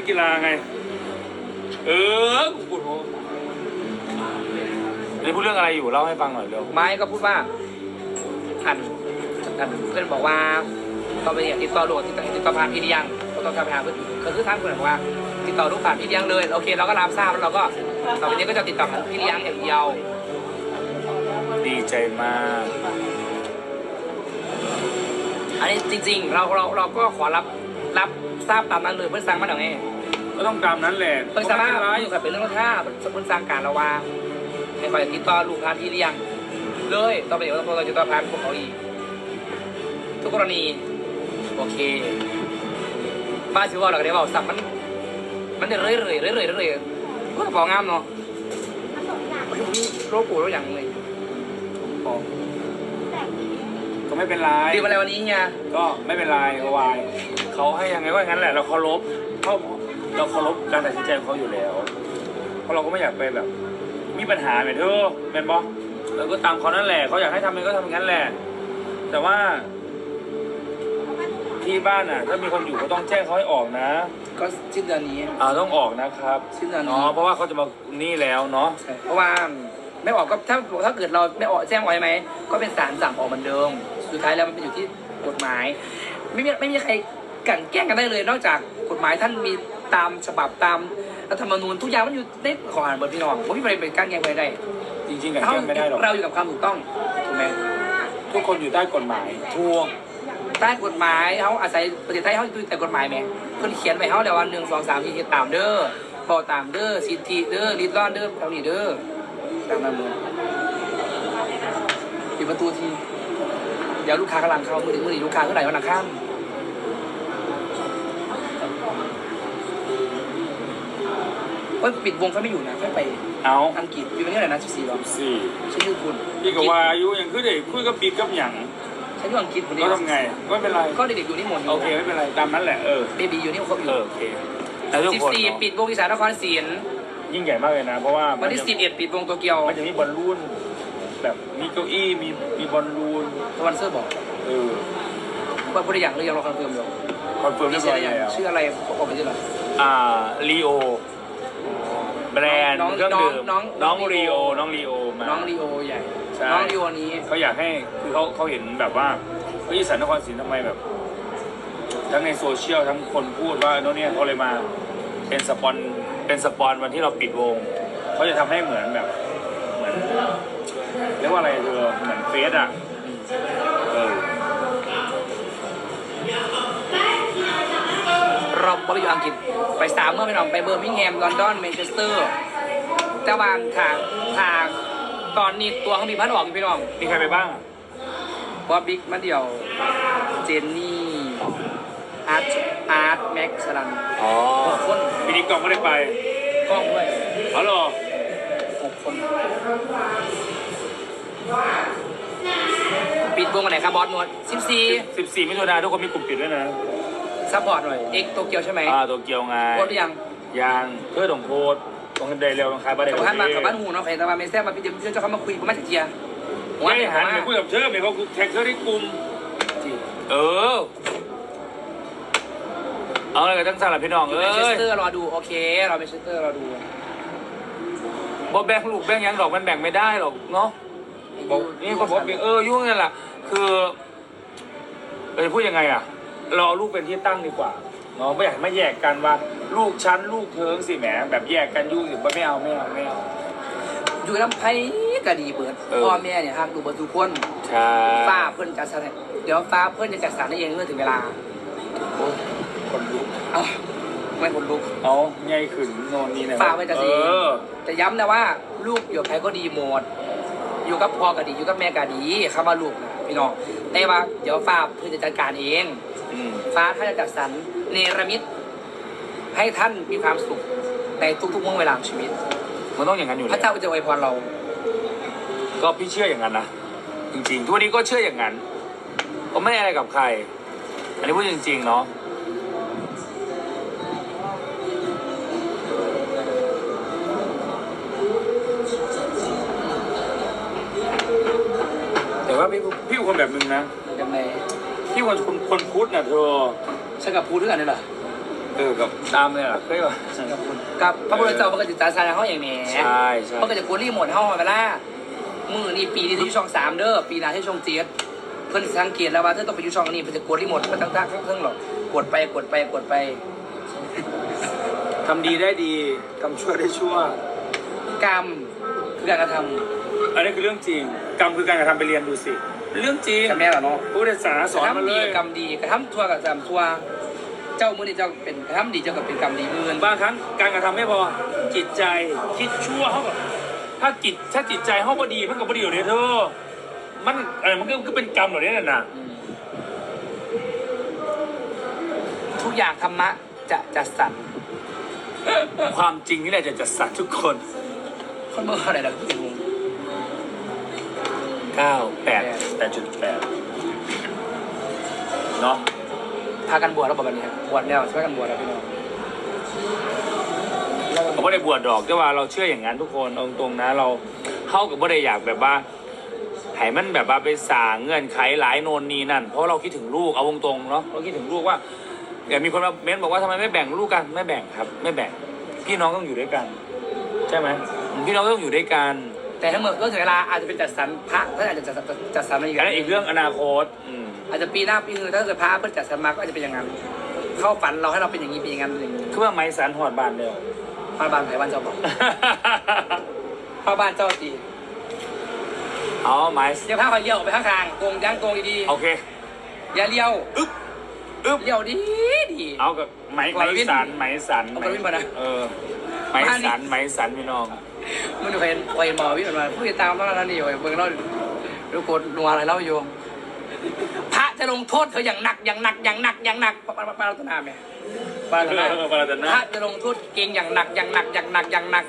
ล่นกีฬาไง เออกูปวดหัวนี่พูดเรื่องอะไรอยู่เล่าให้ฟังหน่อยเร็วไม้ก็พูดว่าอันอันเพื่อนบอกว่าต่อไปเนี่ยติดต่อโหลดติดต่อติดต่อผ่านพี่เลี้ยงก็ต้องกลับไปหาเพื่อนก็คือท่านเพื่อนบอกว่า ติดต่อลูกผ่านพี่เลี้ยงเลยโอเคเราก็รับทราบแล้วเราก็ต่อไปนี้ก็จะติดต่อผ่านพี่เลี้ยงอย่างเดียวดีใจมาก อันนี้จริง ๆ เราเราเราก็ขอรับรับทราบตามนั้นเลยเพื่อนสั่งมาหน่อยไง ก็ต้องตามนั้นแหละเพื่อนสั่งมาไเป็นไรอยู่กับเป็นเรื่องท่าเพื่อนสั่งการเราว่าให้คอยติดต่อลูกผ่านพี่เลี้ยง เลยต่อไปเดี๋ยวเราจะติดต่อผ่านพวกเขาอีก ทุกกรณี โอเคป้าชิว่าเราก็ได้บอกสับมัน มันจะเรื่อยๆเรื่อยๆเรื่อยๆเรื่อยๆก็บอกงามเนาะมันมีโรคปูโรคอย่างเลยบอกก็ไม่เป็นไรดื่มอะไรวันนี้เนี่ยก็ไม่เป็นไรเขาวายเขาให้ยังไงก็อย่างนั้นแหละเราเคารพเขา เราเคารพการตัดสินใจของเขาอยู่แล้ว เพราะเราก็ไม่อยากไปแบบ มีปัญหาไหมเธอเป็นบอเราก็ตามเขานั่นแหละเขาอยากให้ทำยังไงก็ทำอย่างนั้นแหละ แต่ว่า ที่บ้านอะ ถ้ามีคนอยู่ก็ต้องแจ้งเขาให้ออกนะ ก็สิ้นเดือนนี้ อ่าต้องออกนะครับสิ้นเดือนนี้ เนาะเพราะว่าเขาจะมานี่แล้วเนาะใช่เพราะว่าไม่ออกก็ถ้าถ้าเกิดเราไม่ออกแจ้งไว้ไหมก็เป็นสารสั่งออกเหมือนเดิม สุดท้ายแล้วมันเป็นอยู่ที่กฎหมาย ไม่มีไม่มีใครกลันแกล้งกันได้เลย นอกจากกฎหมายท่านมี ตามฉบับตามรัฐธรรมนูญทุกอย่างมันอยู่ในขออ่านเบอร์พี่น้องผมไม่ไปเป็นการแกล้งใครได้จริงๆกันเราแก้ไม่ได้หรอกเราอยู่กับความถูกต้องถูกไหมทุกคนอยู่ใต้กฎหมายทวงใต้กฎหมายเขาอาศัยประเทศไทยเขาอยู่แต่กฎหมายไหมเพิ่นเขียนไว้เขาแล้ววันหนึ่งสองสามสี่ตามเด้อบอกตามเด้อสิทธิเด้อริดรอนเด้อเท่านี้เด้อตามนั้นเลยปิดประตูทีเดี๋ยวลูกค้ากำลังเข้ามือถึงมือถึงลูกค้าเท่าไหร่วันอังคาร เอ้ยปิดวงเขาไม่อยู่นะค่อยไปเอาอังกฤษปีวันนี้เท่าไหร่นะสิบสี่หรอสี่ฉันอยู่คุณพี่กับวาอายุยังคือเด็กคุยกับปีกับหยังฉันอยู่อังกฤษคนนี้ก็ทำไงก็ไม่เป็นไรก็เด็กๆอยู่นี่หมดโอเคไม่เป็นไรตามนั้นแหละเออเบบีอยู่นี่ครบอเอยู่อโอเคแล้วทุกสิบคนสี่เนาะปิดวงอีสานนครศรียิ่งใหญ่มากเลยนะ เพราะว่าวันที่จะสิบเอ็ดปิดวงโตเกียวมันจะมีบอลลูนแบบมีเก้าอี้มีมีบอลลูนสปอนเซอร์บอกเออว่าพูดได้อย่างหรือยังเราคอนเฟิร์มอยู่คอนเฟิร์มเรียบร้อยชื่ออะไรแล้วชื่ออะไรบอกไปที่ไหนอ่าลีโอ แบรนด์น้องเครื่องดื่มน้องน้น้อองงลีโอน้องลีโอมา น้องลีโอใหญ่ ใช่ น้องลีโอนี้ เขาอยากให้คือเขาเขาเห็นแบบว่าเฮ้ยอีสานนครศรีทำไมแบบ ทั้งในโซเชียลทั้งคนพูดว่าโน่นเนี่ยเขาเลยมาเป็นสปอนเป็นสปอนวันที่เราปิดวงเขาจะทำให้เหมือนแบบเหมือนเรียกว่าอะไรเธอเหมือนเฟสอะ เราบริอยู่อังกฤษไปสามเมื่อไปหน่องไปเบอร์มิงแฮมลอนดอนแมนเชสเตอร์แต่วางทางทางตอนนี้ตัวเขามีพันออกอยู่พี่น้องมีใครไปบ้างอะบอบบิ๊กมาเดี่ยวเจนนี่อาร์ตอาร์ตแม็กซ์สลันอ๋อหกคนปีนี้กองไม่ได้ไปกล้องด้วยอ๋อเหรอหกคนปิดวงกันไหนครับบอสนวดสิบสี่สิบสี่มิถุนาทุกคนมีกลุ่มปิดด้วยนะ ซัพพอร์ตหน่อยเอ็กโตเกียวใช่ไหมอ่าโตเกียวไงโพสต์หรือยังยางเพื่อตรงโพสต์ตรงเดย์เร็วตรงคายบ้านเดกับบ้านมากับบ้านหูเนาะใครแต่ว่าไม่แซ่บมาพี่เดี๋ยวเจ้าเขามาคุยผมมาจากเจียหัวไม่เนี่ยหันมาไปคุยกับเธอไม่เขาแท็กเธอที่กลุ่มเออเอาอะไรกันตั้งสารบพี่น้องอยู่เอ้แมนเชสยเตอร์รอดูโอเครอแมนเชสเตอร์รอดูบอแบ่งลูกแบ่งหยังดอกมันแบ่งไม่ได้หรอกเนาะบอกนี่ก็บอกเออยุ่งนั่นแหละคือเออจะพูดยังไงอะเราเอาลูกเป็นที่ตั้งดีกว่าเนาะไม่อยากไม่แยกกันว่า ลูกชั้นลูกเทิงสิแหมแบบแยกกันยุ่งสิไม่เอาไม่เอาไม่เอา อยู่ลำไผ่ก็ดีเบิดเออ พ่อแม่เนี่ยฮักดูเบิดทุกคนใช่ฟ้าเพิ่นจัดสรรให้เดี๋ยวฟ้าเพิ่นจะจัดสรรให้เองเมื่อถึงเวลาโอ้คนลุกเอ้าไม่คนลุก เอาใหญ่ขึ้นโนนนี่นะฝากไว้จะสิ เออจะย้ำนะว่าลูกอยู่กับใครก็ดีหมด อยู่กับพ่อก็ดีอยู่กับแม่ก็ดีคำว่าลูกนะพี่น้องแต่ว่าเดี๋ยวฟ้าเพื่อจะจัดการเองอืม ฟ้าท่านจะจัดสรรเนรมิต ให้ท่านมีความสุขในทุกๆเมื่อเวลาของชีวิต มันต้องอย่างนั้นอยู่พแล้ระเจ้าวก็จะอวยพรเรา ก็พี่เชื่ออย่างนั้นนะจริงๆทุกวันนี้ก็เชื่ออย่างนั้นก็ไม่ได้อะไรกับใคร อันนี้พูดจริง ๆ เนาะแต่ว่าพี่พี่เป็นคนแบบนึงนะยังไง พี่คนคนคนพุทธน่ะเธอฉันกับพูดด้วยกันนี่เหรอเเออกับตามเลยล่ะเคยว่ากับพระพุทธเจ้าพระกจิตาสารเขาอย่างแหน่ใช่ใช่พระกจิกรีโมทเฮาเวลามือนี่ปีนี้ที่ช่องสามเด้อปีหน้าที่ช่องเจ็ดเพิ่นสังเกตแล้วว่าเธอต้องไปอยู่ช่องนี้เพิ่นจะกดรีโมทมันตั้งตั้งเครื่องหรอกกดไปกดไปกดไปทำดีได้ดีทำชั่วได้ชั่ว กรรมคือการกระทอันนี้คือเรื่องจริง กรรมคือการกระทำไปเรียนดูสิ เรื่องจริงำกันแม่เหรอเนาะผู้ศาสนาสอนมาเลดียกรรมดีกระทำชั่วกับกรรมชั่ว เจ้ามือนี่เจ้าเป็นกระทำดีเจ้าก็เป็นกรรมดีมือนบางครั้งการกระทำไม่พอจิตใจคิดชั่วเขากับถ้าจิตถ้าจิตใจเขาพอดีมันก็พอดีอยู่เนี่ยเธอมันอะไรมันก็ก็เป็นกรรมเหล่านี้น่ะนะอืมทุกอย่างธรรมะจะจัดสรรความจริงนี่แหละจะจัดสรรทุกคน คนเมื่ออะไรล่ะคุณลุง เก้าแปดแปดจุดแปดเนาะพากันบวชแล้วบอกกันนี้บวชแล้วช่วยกันบวชแล้วพี่น้องเราไม่ได้บวชดอกแต่ว่าเราเชื่ออย่างนั้นทุกคนเอาตรงๆนะ เราเข้ากับไม่ได้อยากแบบว่าให้มันแบบว่าไปสร้างเงื่อนไขหลายโนนนีนั่น เพราะเราคิดถึงลูกเอาตรงๆเนาะเราคิดถึงลูกว่าอย่ามีคนมาเม้นบอกว่าทำไมไม่แบ่งลูกกันไม่แบ่งครับ ไม่แบ่ง พี่น้องต้องอยู่ด้วยกัน ใช่ไหมพี่น้องต้องอยู่ด้วยกัน แต่ถ้าเมื่อเรื่องถึงเวลาอาจจะเป็นจัดสรรพระก็อาจจะจัดสรรจัดสรรมาอีกอันนั้นอีกเรื่องอนาคตอืมอาจจะปีหน้าปีนึงถ้าเกิดพระเพิ่นจัดสรรมาก็อาจจะเป็นอย่างนั้นเข้าฝันเราให้เราเป็นอย่างนี้เป็นอย่างนั้นเป็นอย่างนี้คือว่าไม้สันหอดบานเดียวพระบ้านไผ่บ้านเจ้าบอกพระบ้านเจ้าตีอ๋อไม้เดี๋ยวพระคอยเลี้ยวออกไปข้างทางโกงย่างโกงดีโอเค ๆอย่าเลี้ยวอึ๊บอึ๊บ เลี้ยวดีดี เอากับไม้ก่อนไม้วิ่งสันไม้สันเอาก่อนวิ่งมานะ เออไม้สันไม้สันพี่น้อง มันดูเห็นคอยหมอวิ่งมาผู้ติดตามเราแล้วนี่โอ้ยเบิ่งเราดูกดนัวอะไรเล่าอยู่พระจะลงโทษเธออย่างหนักอย่างหนักอย่างหนักอย่างหนักปาปาปารัตนาไหมปารัตนาเออปารัตนาพระจะลงโทษเก่งอย่างหนักอย่างหนักอย่างหนักอย่างหนัก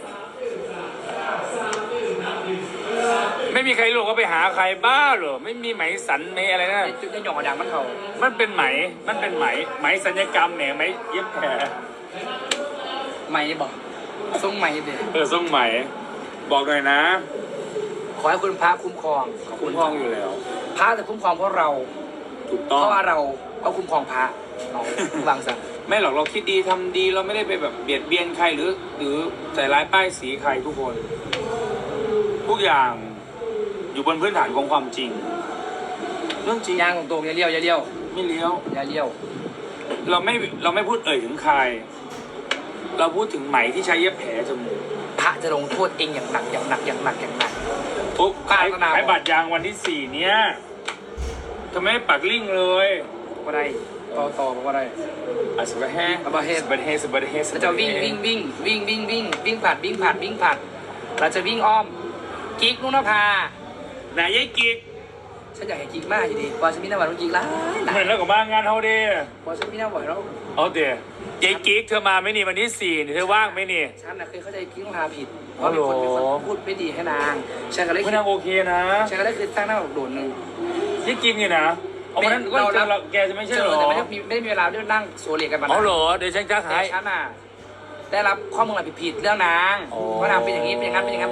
ไม่มีใครรู้ว่าไปหาใครบ้าเหรอไม่มีไหมสันไม่อะไรนะไอ้จุดยังหยองกระดังมันเขามันเป็นไหมมันเป็นไหมไหมสัญญกรรมเนี่ยไหมเย็บแผลไม่บอก ทรงไม่เด็เออส่งไหมบอกหน่อยนะขอให้คุณพระคุ้มครองคุ้มครองอยู่แล้ว พระจะคุ้มครองเพราะเรา ถูกเพต้อง ราะว่าเราก็คุ้มครองพระเอาวางซะไม่หรอกเราคิดดีทำดีเราไม่ได้ไปแบบเบียดเบียนใครหรือ หรือใส่ร้ายป้ายสีใครทุกคน ทุกอย่างอยู่บนพื้นฐานของความจริง เรื่องจริงย่างตรงๆอย่าเลี้ยวอย่าเลี้ยวไม่เลี้ยว อย่าเลี้ยว เราไม่เราไม่พูดเอ่ยถึงใคร เราพูดถึงไหมที่ใช้เย็บแผลจมูกพระจะลงโทษเองอย่างหนักอย่างหนักอย่างหนักอย่างหนัก ปุ๊บขายป้าก็น่าขายบัตรยางวันที่สี่เนี้ยทำไมไม่ปักลิงก์เลยก็ได้ต่อต่อก็ได้อะสบายแฮสบายแฮสบายแฮสบายแฮเราจะวิ่งวิ่งวิ่งวิ่งวิ่งวิ่งวิ่งผัดวิ่งผัดวิ่งผัดเราจะวิ่งอ้อม กิ๊กนุนภา ไหนยายกิก ฉันอยากเห็นกิ๊กมากอยู่ดีพอฉันมีหน้าหวานต้องกิ๊กหลายหลาเหมืยอนแล้วกับมางานเฮาเด้พอฉันมีหน้าหวานแล้วเอาเดี๋ยยายกิ๊กเธอมาไหมนี่วันที่สี่นี่เธอว่างไหมนี่ฉันน่ะเคยเข้าใจกิ๊กนุนภาผิดเพราะมีคนมีคนพูดไม่ดีให้นางฉันก็เลยไม่คิดนางโอเคนะฉันก็เลยคือตั้งหน้าอกโดดหนึ่งยายกิ๊กนี่นะเอาวันนั้นก็เจอเราแกจะไม่ใช่เหรอแต่ไม่ได้มีไม่ได้มีเวลาได้นั่งโซเลียกันมาเอาเหรอเดี๋ยวฉันจะแต่หายฉันน่ะได้รับข้อมูลอะไรผิดๆเรื่องนางอ๋อ ว่านางเป็นอย่างนี้เป็นอย่างนั้นเป็นอย่างนั้น